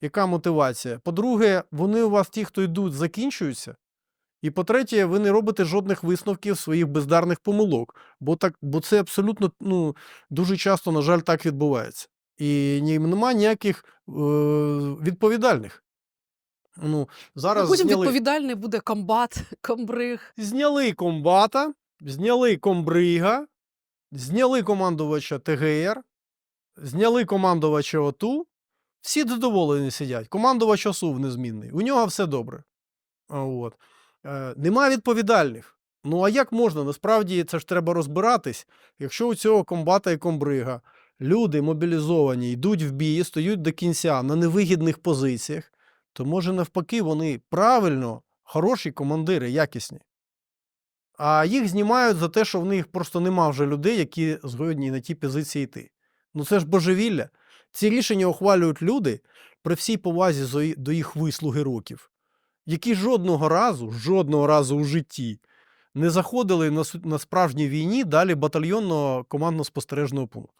Яка мотивація? По-друге, вони у вас, ті, хто йдуть, закінчуються. І по-третє, ви не робите жодних висновків своїх бездарних помилок. Бо, так, бо це абсолютно ну, дуже часто, на жаль, так відбувається. І нема ніяких е, відповідальних. Ну, зараз Потім зняли... відповідальний буде комбат, комбриг. Зняли комбата, зняли комбрига, зняли командувача ТГР, зняли командувача ОТУ. Всі задоволені сидять. Командувач ОСУВ незмінний. У нього все добре. От. Е, нема відповідальних. Ну а як можна? Насправді це ж треба розбиратись. Якщо у цього комбата і комбрига люди мобілізовані, йдуть в бій, стоять до кінця на невигідних позиціях, то може навпаки вони правильно, хороші командири, якісні. А їх знімають за те, що в них просто нема вже людей, які згодні на ті позиції йти. Ну це ж божевілля. Ці рішення ухвалюють люди при всій повазі до їх вислуги років, які жодного разу, жодного разу у житті не заходили на, справжній війні далі батальйонного командно-спостережного пункту,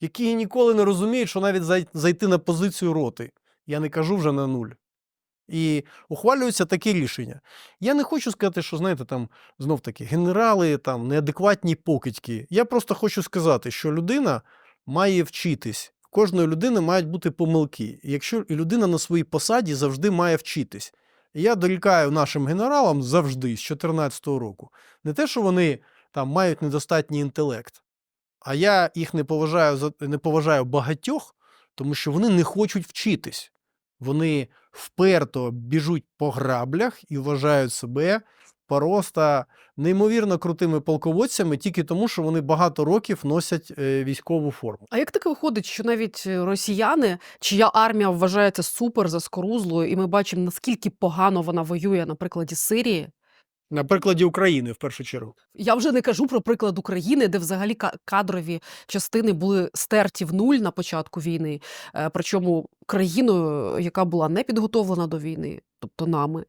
які ніколи не розуміють, що навіть зайти на позицію роти, я не кажу вже на нуль. І ухвалюються такі рішення. Я не хочу сказати, що знаєте, там знов таки генерали, там неадекватні покидьки. Я просто хочу сказати, що людина має вчитись. Кожної людини мають бути помилки. Якщо людина на своїй посаді завжди має вчитись. Я дорікаю нашим генералам завжди з 2014 року. Не те, що вони там мають недостатній інтелект, а я їх не поважаю не поважаю багатьох, тому що вони не хочуть вчитись. Вони вперто біжуть по граблях і вважають себе просто неймовірно крутими полководцями тільки тому, що вони багато років носять е, військову форму. А як таке виходить, що навіть е, росіяни, чия армія вважається супер заскорузлою, і ми бачимо, наскільки погано вона воює на прикладі Сирії. На прикладі України, в першу чергу. Я вже не кажу про приклад України, де взагалі кадрові частини були стерті в нуль на початку війни, е, причому країною, яка була не підготовлена до війни, тобто нами.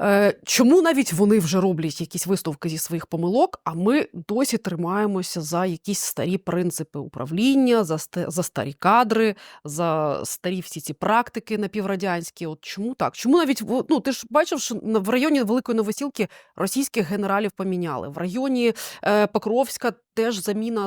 Е, Чому навіть вони вже роблять якісь висновки зі своїх помилок, а ми досі тримаємося за якісь старі принципи управління, за, за старі кадри, за старі всі ці практики напіврадянські? От чому так? Чому навіть ну, ти ж бачив, що в районі Великої Новосілки російських генералів поміняли. В районі е, Покровська теж заміна